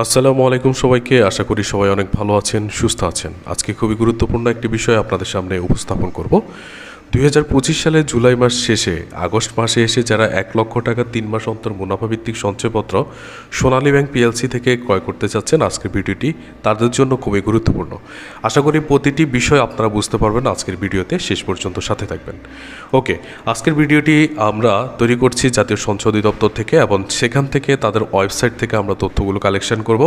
আসসালামু আলাইকুম সবাইকে। আশা করি সবাই অনেক ভালো আছেন, সুস্থ আছেন। আজকে খুবই গুরুত্বপূর্ণ একটি বিষয় আপনাদের সামনে উপস্থাপন করব। দু হাজার পঁচিশ সালের জুলাই মাস শেষে, আগস্ট মাসে এসে যারা এক লক্ষ টাকা তিন মাস অন্তর মুনাফাভিত্তিক সঞ্চয়পত্র সোনালী ব্যাংক পিএলসি থেকে ক্রয় করতে চাচ্ছেন আজকের ভিডিওটি তাদের জন্য খুবই গুরুত্বপূর্ণ। আশা করি প্রতিটি বিষয় আপনারা বুঝতে পারবেন আজকের ভিডিওতে। শেষ পর্যন্ত সাথে থাকবেন। ওকে, আজকের ভিডিওটি আমরা তৈরি করছি জাতীয় সঞ্চয় অধিদপ্তর থেকে এবং সেখান থেকে তাদের ওয়েবসাইট থেকে আমরা তথ্যগুলো কালেকশন করব।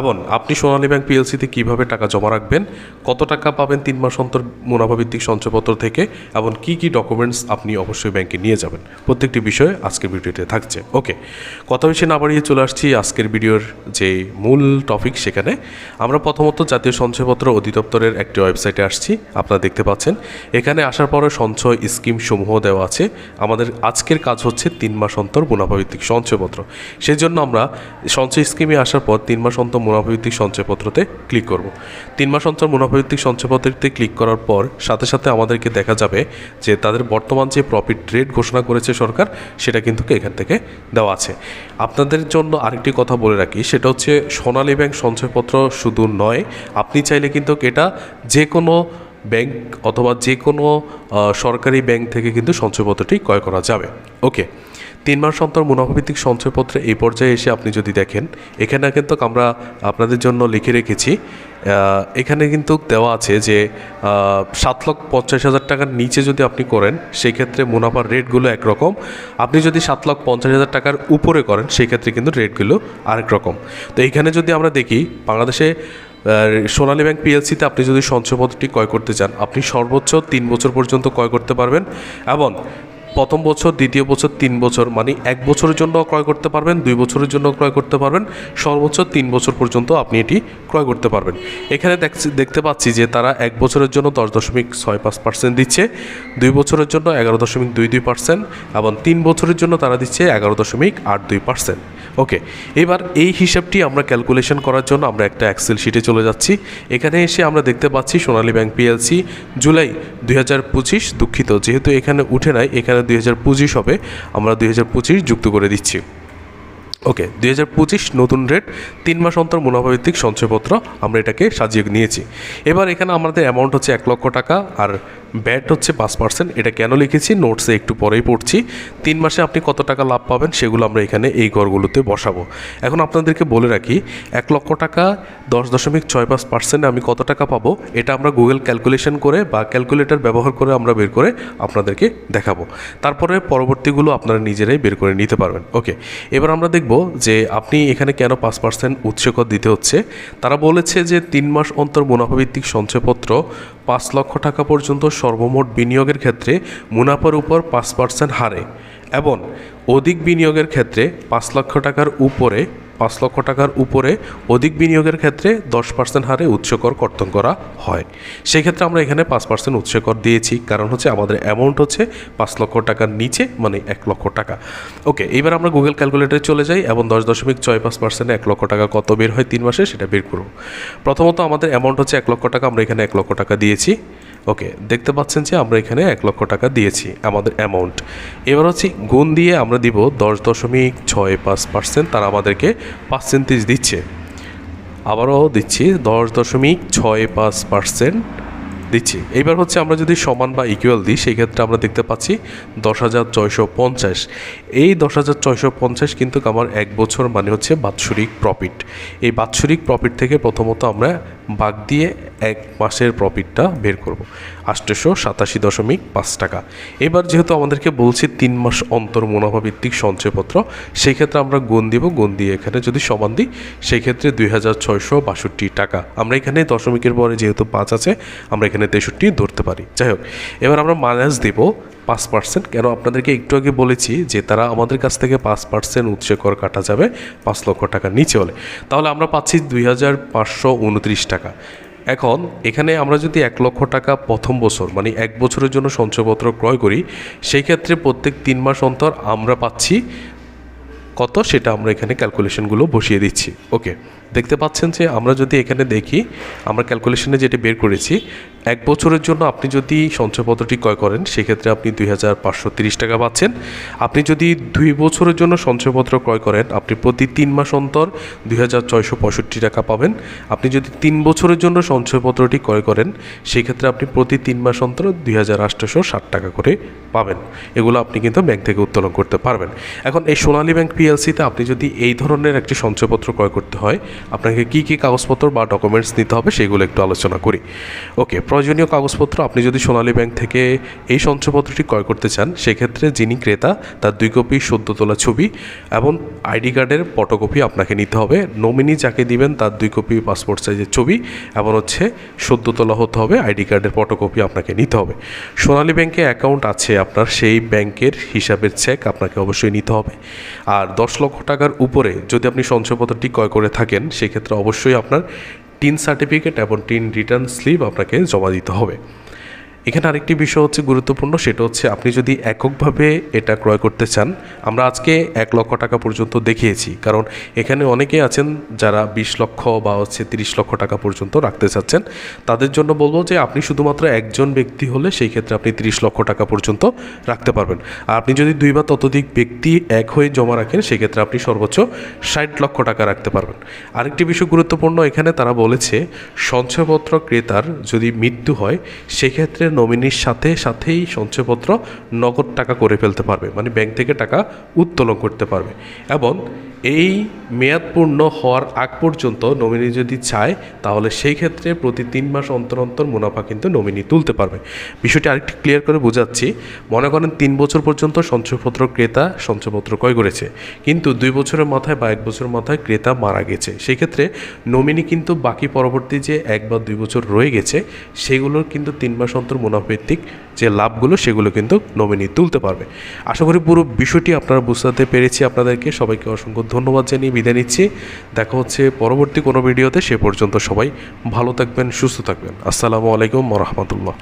এবং আপনি সোনালী ব্যাংক পিএলসিতে কীভাবে টাকা জমা রাখবেন, কত টাকা পাবেন তিন মাস অন্তর মুনাফাভিত্তিক সঞ্চয়পত্র থেকে, এবং কি কি ডকুমেন্টস আপনি অবশ্যই ব্যাংকে নিয়ে যাবেন। প্রত্যেকটি বিষয়ে আজকের ভিডিওতে থাকছে। ওকে কথা বেশি না বাড়িয়ে চলে আসছি আজকের ভিডিওর যে মূল টপিক সেখানে। আমরা প্রথমত জাতীয় সঞ্চয়পত্র অধিদপ্তরের একটি ওয়েবসাইটে আসছি, আপনারা দেখতে পাচ্ছেন। এখানে আসার পরে সঞ্চয় স্কিম সমূহ দেওয়া আছে। আমাদের আজকের কাজ হচ্ছে তিন মাস অন্তর মুনাফাভিত্তিক সঞ্চয়পত্র। সেই জন্য আমরা সঞ্চয় স্কিমে আসার পর তিন মাস অন্তর মুনাফাভিত্তিক সঞ্চয়পত্রতে ক্লিক করব। তিন মাস অন্তর মুনাফাভিত্তিক সঞ্চয়পত্রতে ক্লিক করার পর সাথে সাথে আমাদেরকে দেখা যাবে যে তাদের বর্তমান যে প্রফিট রেট ঘোষণা করেছে সরকার, সেটা কিন্তু এখান থেকে দেওয়া আছে। আপনাদের জন্য আরেকটি কথা বলে রাখি, সেটা হচ্ছে সোনালী ব্যাংক সঞ্চয়পত্র শুধু নয়, আপনি চাইলে কিন্তু এটা যে কোনো ব্যাংক অথবা যে কোনো সরকারি ব্যাংক থেকে কিন্তু সঞ্চয়পত্রটি ক্রয় করা যাবে। ওকে তিন মাস অন্তর মুনাফাভিত্তিক সঞ্চয়পত্রে এই পর্যায়ে এসে আপনি যদি দেখেন, এখানে কিন্তু আমরা আপনাদের জন্য লিখে রেখেছি এখানে কিন্তু দেওয়া আছে যে সাত লক্ষ পঞ্চাশ হাজার টাকার নিচে যদি আপনি করেন সেই ক্ষেত্রে মুনাফার রেটগুলো একরকম। আপনি যদি সাত লক্ষ পঞ্চাশ হাজার টাকার উপরে করেন সেই ক্ষেত্রে কিন্তু রেটগুলো আরেক রকম। তো এইখানে যদি আমরা দেখি, বাংলাদেশে সোনালী ব্যাংক পিএলসিতে আপনি যদি সঞ্চয়পত্রটি ক্রয় করতে চান, আপনি সর্বোচ্চ তিন বছর পর্যন্ত ক্রয় করতে পারবেন এবং প্রথম বছর, দ্বিতীয় বছর তিন বছর মানে এক বছরের জন্য ক্রয় করতে পারবেন, দুই বছরের জন্য ক্রয় করতে পারবেন, সর্বোচ্চ তিন বছর পর্যন্ত আপনি এটি ক্রয় করতে পারবেন। এখানে দেখতে পাচ্ছি যে তারা এক বছরের জন্য দশ দশমিক ছয় পাঁচ পার্সেন্ট দিচ্ছে, দুই বছরের জন্য এগারো দশমিক দুই দুই পার্সেন্ট এবং তিন বছরের জন্য তারা দিচ্ছে এগারো দশমিক আট দুই পার্সেন্ট। ওকে এবার এই হিসাবটি আমরা ক্যালকুলেশন করার জন্য আমরা একটা এক্সেল শিটে চলে যাচ্ছি। এখানে এসে আমরা দেখতে পাচ্ছি সোনালী ব্যাংক পিএলসি জুলাই দুই হাজার পঁচিশ, দুঃখিত, যেহেতু এখানে উঠে নাই, এখানে দুই হাজার পঁচিশ হবে, আমরা দুই হাজার পঁচিশ যুক্ত করে দিচ্ছি। ওকে দুই হাজার পঁচিশ নতুন রেট তিন মাস অন্তর মুনাফাভিত্তিক সঞ্চয়পত্র আমরা এটাকে সাজিয়ে নিয়েছি। এবার এখানে আমাদের অ্যামাউন্ট হচ্ছে এক লক্ষ টাকা আর ব্যাট হচ্ছে পাঁচ পার্সেন্ট এটা কেন লিখেছি? নোটসে একটু পরেই পড়ছি। তিন মাসে আপনি কত টাকা লাভ পাবেন সেগুলো আমরা এখানে এই ঘরগুলোতে বসাবো। এখন আপনাদেরকে বলে রাখি, এক লক্ষ টাকা দশ দশমিক ছয় পাঁচ পার্সেন্টে আমি কত টাকা পাবো এটা আমরা গুগল ক্যালকুলেশন করে বা ক্যালকুলেটর ব্যবহার করে আমরা বের করে আপনাদেরকে দেখাবো। তারপরে পরবর্তীগুলো আপনারা নিজেরাই বের করে নিতে পারবেন। ওকে এবার আমরা দেখব যে আপনি এখানে কেন পাঁচ পার্সেন্ট উৎসকর দিতে হচ্ছে? তারা বলেছে যে তিন মাস অন্তর মুনাফাভিত্তিক সঞ্চয়পত্র পাঁচ লক্ষ টাকা পর্যন্ত সর্বমোট বিনিয়োগের ক্ষেত্রে মুনাফার উপর পাঁচ পার্সেন্ট হারে এবং অধিক বিনিয়োগের ক্ষেত্রে পাঁচ লক্ষ টাকার উপরে পাঁচ লক্ষ টাকার উপরে অধিক বিনিয়োগের ক্ষেত্রে দশ পার্সেন্ট হারে উৎসকর কর্তন করা হয়। সেই ক্ষেত্রে আমরা এখানে পাঁচ পার্সেন্ট উৎসকর দিয়েছি। কারণ হচ্ছে আমাদের অ্যামাউন্ট হচ্ছে পাঁচ লক্ষ টাকার নিচে মানে এক লক্ষ টাকা। ওকে এবার আমরা গুগল ক্যালকুলেটরে চলে যাই এবং দশ দশমিক ছয় পাঁচ পার্সেন্টে এক লক্ষ টাকা কত বের হয় তিন মাসে সেটা বের করব। প্রথমত আমাদের অ্যামাউন্ট হচ্ছে এক লক্ষ টাকা, আমরা এখানে এক লক্ষ টাকা দিয়েছি। ওকে, দেখতে পাচ্ছেন যে আমরা এখানে এক লক্ষ টাকা দিয়েছি আমাদের অ্যামাউন্ট এবার হচ্ছে গুণ দিয়ে আমরা দিব দশ দশমিক ছয় পাঁচ পার্সেন্ট তারা আমাদেরকে পার্সেন্টেজ দিচ্ছে। আবারও দিচ্ছি দশ দশমিক ছয় পাঁচ পার্সেন্ট দিচ্ছি। এইবার হচ্ছে আমরা যদি সমান বা ইকুয়াল দিই সেই ক্ষেত্রে আমরা দেখতে পাচ্ছি দশ হাজার ছয়শো পঞ্চাশ। এই দশ হাজার ছয়শো পঞ্চাশ কিন্তু আমার এক বছর মানে হচ্ছে বাৎসরিক প্রফিট এই বাৎসরিক প্রফিট থেকে প্রথমত আমরা বাদ দিয়ে এক মাসের প্রফিটটা বের করব। আষ্টশো সাতাশি দশমিক পাঁচ টাকা। এবার যেহেতু আমাদেরকে বলছে তিন মাস অন্তর মুনাফা ভিত্তিক সঞ্চয়পত্র সেই ক্ষেত্রে আমরা গুণ দিব, গুণ দিয়ে এখানে যদি সমান দিই সেই ক্ষেত্রে দুই হাজার ছয়শো বাষট্টি টাকা। আমরা এখানে দশমিকের পরে যেহেতু পাঁচ আছে, আমরা এখানে তেষট্টি ধরতে পারি। যাই হোক, এবার আমরা মাইনাস দেব পাঁচ পার্সেন্ট কেন? আপনাদেরকে একটু আগে বলেছি যে তারা আমাদের কাছ থেকে পাঁচ পার্সেন্ট উৎসে কর কাটা যাবে পাঁচ লক্ষ টাকার নিচে হলে। তাহলে আমরা পাচ্ছি দুই হাজার পাঁচশো উনত্রিশ টাকা। এখন এখানে আমরা যদি এক লক্ষ টাকা প্রথম বছর মানে এক বছরের জন্য সঞ্চয়পত্র ক্রয় করি, সেই ক্ষেত্রে প্রত্যেক তিন মাস অন্তর আমরা পাচ্ছি কত সেটা আমরা এখানে ক্যালকুলেশনগুলো বসিয়ে দিচ্ছি। ওকে দেখতে পাচ্ছেন যে আমরা যদি এখানে দেখি, আমরা ক্যালকুলেশনে যেটা বের করেছি এক বছরের জন্য আপনি যদি সঞ্চয়পত্রটি ক্রয় করেন, সেক্ষেত্রে আপনি দুই হাজার পাঁচশো তিরিশ টাকা পাচ্ছেন। আপনি যদি দুই বছরের জন্য সঞ্চয়পত্র ক্রয় করেন, আপনি প্রতি তিন মাস অন্তর দুই হাজার ছয়শো পঁয়ষট্টি টাকা পাবেন। আপনি যদি তিন বছরের জন্য সঞ্চয়পত্রটি ক্রয় করেন, সেক্ষেত্রে আপনি প্রতি তিন মাস অন্তর দুই হাজার ষাট টাকা করে পাবেন। এগুলো আপনি কিন্তু ব্যাংক থেকে উত্তোলন করতে পারবেন। এখন এই সোনালী ব্যাংক পিএলসিতে আপনি যদি এই ধরনের একটি সঞ্চয়পত্র ক্রয় করতে হয়, আপনাকে কী কী কাগজপত্র বা ডকুমেন্টস নিতে হবে, সেগুলো একটু আলোচনা করি। ওকে প্রয়োজনীয় কাগজপত্র আপনি যদি সোনালী ব্যাংক থেকে এই সঞ্চয়পত্রটি ক্রয় করতে চান, সেক্ষেত্রে যিনি ক্রেতা, তার দুই কপি সদ্য তোলা ছবি এবং আইডি কার্ডের ফটোকপি আপনাকে নিতে হবে। নমিনি যাকে দিবেন, তার দুই কপি পাসপোর্ট সাইজের ছবি এবং হচ্ছে সদ্য তোলা হতে হবে, আইডি কার্ডের ফটোকপি আপনাকে নিতে হবে। সোনালী ব্যাংকে অ্যাকাউন্ট আছে আপনার, সেই ব্যাংকের হিসাবের চেক আপনাকে অবশ্যই নিতে হবে। আর দশ লক্ষ টাকার উপরে যদি আপনি সঞ্চয়পত্রটি ক্রয় করে থাকেন, সেক্ষেত্রে অবশ্যই আপনার টিন সার্টিফিকেট এবং টিন রিটার্ন স্লিপ আপনাকে জমা দিতে হবে। এখানে আরেকটি বিষয় হচ্ছে গুরুত্বপূর্ণ, সেটা হচ্ছে আপনি যদি এককভাবে এটা ক্রয় করতে চান, আমরা আজকে এক লক্ষ টাকা পর্যন্ত দেখিয়েছি। কারণ এখানে অনেকে আছেন যারা বিশ লক্ষ বা হচ্ছে তিরিশ লক্ষ টাকা পর্যন্ত রাখতে চাচ্ছেন। তাদের জন্য বলব যে আপনি শুধুমাত্র একজন ব্যক্তি হলে সেই ক্ষেত্রে আপনি তিরিশ লক্ষ টাকা পর্যন্ত রাখতে পারবেন। আর আপনি যদি দুই বা ততোধিক ব্যক্তি এক হয়ে জমা রাখেন, সেক্ষেত্রে আপনি সর্বোচ্চ ষাট লক্ষ টাকা রাখতে পারবেন। আরেকটি বিষয় গুরুত্বপূর্ণ, এখানে তারা বলেছে, সঞ্চয়পত্র ক্রেতার যদি মৃত্যু হয়, সেক্ষেত্রে নমিনির সাথে সাথেই সঞ্চয়পত্র নগদ টাকা করে ফেলতে পারবে মানে ব্যাংক থেকে টাকা উত্তোলন করতে পারবে। এবং এই মেয়াদ পূর্ণ হওয়ার আগ পর্যন্ত নমিনি যদি চায়, তাহলে সেই ক্ষেত্রে প্রতি তিন মাস অন্তর অন্তর মুনাফা কিন্তু নমিনি তুলতে পারবে। বিষয়টি আরেকটি ক্লিয়ার করে বোঝাচ্ছি, মনে করেন তিন বছর পর্যন্ত সঞ্চয়পত্র ক্রেতা সঞ্চয়পত্র ক্রয় করেছে, কিন্তু দুই বছরের মাথায় বা এক বছরের মাথায় ক্রেতা মারা গেছে। সেই ক্ষেত্রে নমিনি কিন্তু বাকি পরবর্তী যে এক বা দুই বছর রয়ে গেছে, সেগুলোর কিন্তু তিন মাস অন্তর মুনাফাভিত্তিক যে লাভগুলো, সেগুলো কিন্তু নমিনি তুলতে পারবে। আশা করি পুরো বিষয়টি আপনারা বুঝতে পেরেছি। আপনাদেরকে সবাইকে অসংখ্য ধন্যবাদ জানিয়ে বিদায় নিচ্ছি। দেখা হচ্ছে পরবর্তী কোনো ভিডিওতে। সে পর্যন্ত সবাই ভালো থাকবেন, সুস্থ থাকবেন। আসসালামু আলাইকুম রহমতুল্লাহ।